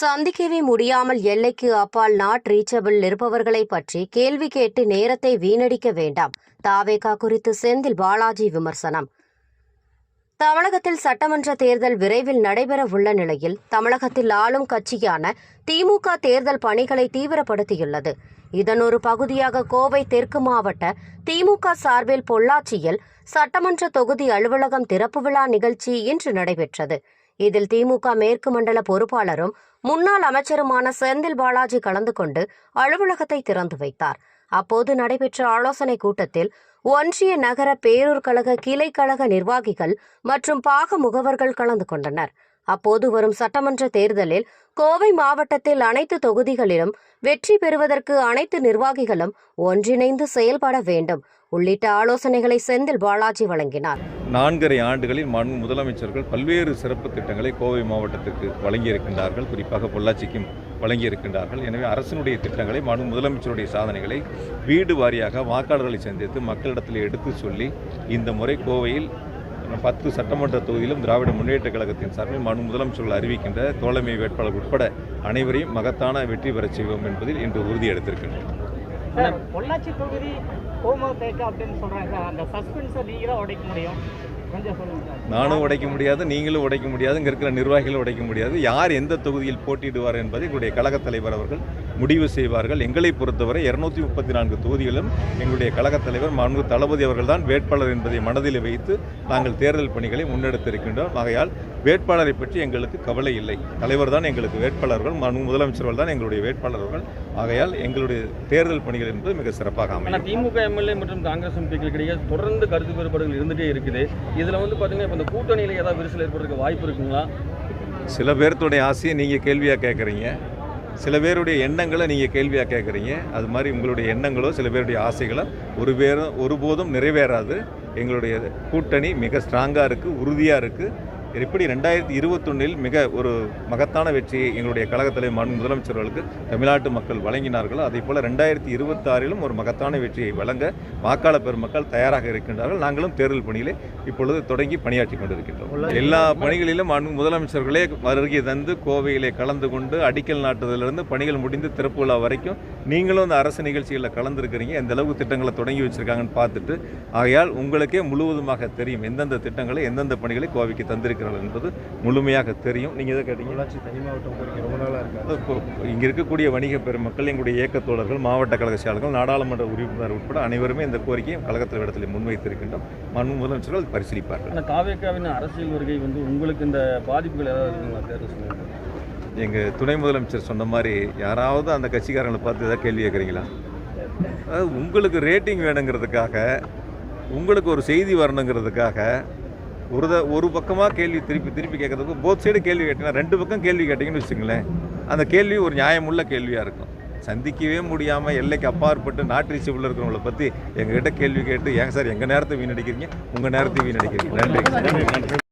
சந்திக்கவே முடியாமல் எல்லைக்கு அப்பால் நாட் ரீச்சபிள் இருப்பவர்களை பற்றி கேள்வி கேட்டு நேரத்தை வீணடிக்க வேண்டாம். தாவேகா குறித்து செந்தில் பாலாஜி விமர்சனம். தமிழகத்தில் சட்டமன்ற தேர்தல் விரைவில் நடைபெற உள்ள நிலையில் தமிழகத்தில் ஆளும் கட்சியான திமுக தேர்தல் பணிகளை தீவிரப்படுத்தியுள்ளது. இதன் ஒரு பகுதியாக கோவை தெற்கு மாவட்ட திமுக சார்பில் பொள்ளாச்சியில் சட்டமன்ற தொகுதி அலுவலகம் திறப்பு விழா நிகழ்ச்சி இன்று நடைபெற்றது. இதில் திமுக மேற்கு மண்டல பொறுப்பாளரும் முன்னாள் அமைச்சருமான செந்தில் பாலாஜி கலந்து கொண்டு அலுவலகத்தை திறந்து வைத்தார். அப்போது நடைபெற்ற ஆலோசனைக் கூட்டத்தில் ஒன்றிய நகர பேரூர் கழக கிளை கழக நிர்வாகிகள் மற்றும் பாக முகவர்கள் கலந்து கொண்டனர். அப்போது வரும் சட்டமன்ற தேர்தலில் கோவை மாவட்டத்தில் அனைத்து தொகுதிகளிலும் வெற்றி பெறுவதற்கு அனைத்து நிர்வாகிகளும் ஒன்றிணைந்து செயல்பட வேண்டும். உள்ளிட்ட ஆலோசனைகளை செந்தில் பாலாஜி வழங்கினார். நான்கரை ஆண்டுகளில் மண் முதலமைச்சர்கள் பல்வேறு சிறப்பு திட்டங்களை கோவை மாவட்டத்திற்கு வழங்கியிருக்கின்றார்கள். குறிப்பாக பொள்ளாச்சிக்கும் வழங்கியிருக்கின்றார்கள். எனவே அரசினுடைய திட்டங்களை மனு முதலமைச்சருடைய சாதனைகளை வீடு வாரியாக வாக்காளர்களை சந்தித்து மக்களிடத்தில் எடுத்து சொல்லி இந்த முறை கோவையில் பத்து சட்டமன்ற தொகுதியிலும் திராவிட முன்னேற்ற கழகத்தின் சார்பில் மனு முதலமைச்சர்கள் அறிவிக்கின்ற தோழமை வேட்பாளர் உட்பட அனைவரையும் மகத்தான வெற்றி பெறச் செய்வோம் என்பதில் இன்று உறுதி எடுத்திருக்கின்றோம் பொள்ளாச்சி தொகுதி ஹோமோ தேக்க அப்படின்னு சொல்றாங்க. அந்த சஸ்பென்ஸை நீங்க உடைக்க முடியும். நானும் உடைக்க முடியாது நீங்களும் உடைக்க முடியாது இங்கே இருக்கிற நிர்வாகிகளும் உடைக்க முடியாது. யார் எந்த தொகுதியில் போட்டியிடுவார் என்பதை எங்களுடைய கழகத் தலைவர் அவர்கள் முடிவு செய்வார்கள். எங்களை பொறுத்தவரை இருநூத்தி முப்பத்தி நான்கு தொகுதிகளும் எங்களுடைய கழகத் தலைவர் மாண்பு தளபதி அவர்கள் தான் வேட்பாளர் என்பதை மனதில் வைத்து நாங்கள் தேர்தல் பணிகளை முன்னெடுத்திருக்கின்றோம். ஆகையால் வேட்பாளரை பற்றி எங்களுக்கு கவலை இல்லை. தலைவர் தான் எங்களுக்கு வேட்பாளர்கள் மாண்பு முதலமைச்சர்கள் தான் எங்களுடைய வேட்பாளர்கள் ஆகையால் எங்களுடைய தேர்தல் பணிகள் என்பது மிக சிறப்பாக அமையும். திமுக எம்எல்ஏ மற்றும் காங்கிரஸ் எம்பிக்களுக்கிடையே தொடர்ந்து கருத்து வேறுபாடுகள் இருந்துகிட்டே இருக்குது. இதில் வந்து பார்த்தீங்கன்னா இப்போ இந்த கூட்டணியில் ஏதாவது விரிசல் ஏற்படுறதுக்கு வாய்ப்பு இருக்குங்களா? சில பேர்த்துடைய ஆசையை நீங்கள் கேள்வியாக கேட்குறீங்க சில பேருடைய எண்ணங்களை நீங்கள் கேள்வியாக கேட்குறீங்க அது மாதிரி உங்களுடைய எண்ணங்களோ சில பேருடைய ஆசைகளோ ஒரு பேரும் ஒருபோதும் நிறைவேறாது. எங்களுடைய கூட்டணி மிக ஸ்ட்ராங்காக இருக்குது உறுதியாக இருக்குது எப்படி ரெண்டாயிரத்தி இருபத்தொன்னில் மிக ஒரு மகத்தான வெற்றியை எங்களுடைய கழகத்திலே மாண்பு முதலமைச்சர்களுக்கு தமிழ்நாட்டு மக்கள் வழங்கினார்களோ அதே போல் ரெண்டாயிரத்தி இருபத்தாறிலும் ஒரு மகத்தான வெற்றியை வழங்க வாக்காளர் பெருமக்கள் தயாராக இருக்கின்றார்கள். நாங்களும் தேர்தல் பணியிலே இப்பொழுது தொடங்கி பணியாற்றி கொண்டிருக்கின்றோம். எல்லா பணிகளிலும் மாண்பு முதலமைச்சர்களே வருகை தந்து கோவையிலே கலந்து கொண்டு அடிக்கல் நாட்டுதலிருந்து பணிகள் முடிந்து திறப்பு விழா வரைக்கும் நீங்களும் அந்த அரசு நிகழ்ச்சிகளில் கலந்துருக்கிறீங்க. எந்த அளவுக்கு திட்டங்களை தொடங்கி வச்சிருக்காங்கன்னு பார்த்துட்டு ஆகையால் உங்களுக்கே முழுவதுமாக தெரியும் எந்தெந்த திட்டங்களை எந்தெந்த பணிகளை கோவைக்கு தந்திருக்கு தந்திருக்கிறார்கள் என்பது முழுமையாக தெரியும். நீங்கள் எதை கேட்டீங்க? தனி மாவட்டம் ரொம்ப நாளாக இருக்கு? இப்போ இங்கே இருக்கக்கூடிய வணிக பெருமக்கள் எங்களுடைய இயக்கத் தோழர்கள் மாவட்ட கழக செயலாளர்கள் நாடாளுமன்ற உறுப்பினர் உட்பட அனைவருமே இந்த கோரிக்கையை கழகத்தில் இடத்தில் முன்வைத்திருக்கின்றோம். மனு முதலமைச்சர்கள் பரிசீலிப்பார்கள். ஆனால் தாவேக்காவின் அரசியல் வருகை வந்து உங்களுக்கு இந்த பாதிப்புகள் ஏதாவது இருக்குங்களா? எங்கள் துணை முதலமைச்சர் சொன்ன மாதிரி யாராவது அந்த கட்சிக்காரங்களை பார்த்து ஏதாவது கேள்வி கேட்குறீங்களா? அதாவது உங்களுக்கு ரேட்டிங் வேணுங்கிறதுக்காக உங்களுக்கு ஒரு செய்தி வரணுங்கிறதுக்காக ஒரு த ஒரு பக்கமாக கேள்வி திருப்பி திருப்பி கேட்கறதுக்கும் போத் சைடு கேள்வி கேட்டிங்கன்னா ரெண்டு பக்கம் கேள்வி கேட்டிங்கன்னு வச்சுங்களேன் அந்த கேள்வி ஒரு நியாயமுள்ள கேள்வியாக இருக்கும். சந்திக்கவே முடியாமல் எல்லைக்கு அப்பாற்பட்டு நாட்டு ரீச்சபிள் இருக்கிறவங்கள பற்றி எங்ககிட்ட கேள்வி கேட்டு ஏங்க சார் எங்கள் நேரத்தை வீணடிக்கிறீங்க? உங்கள் நேரத்தை வீணடிக்கிறீங்க. நன்றி.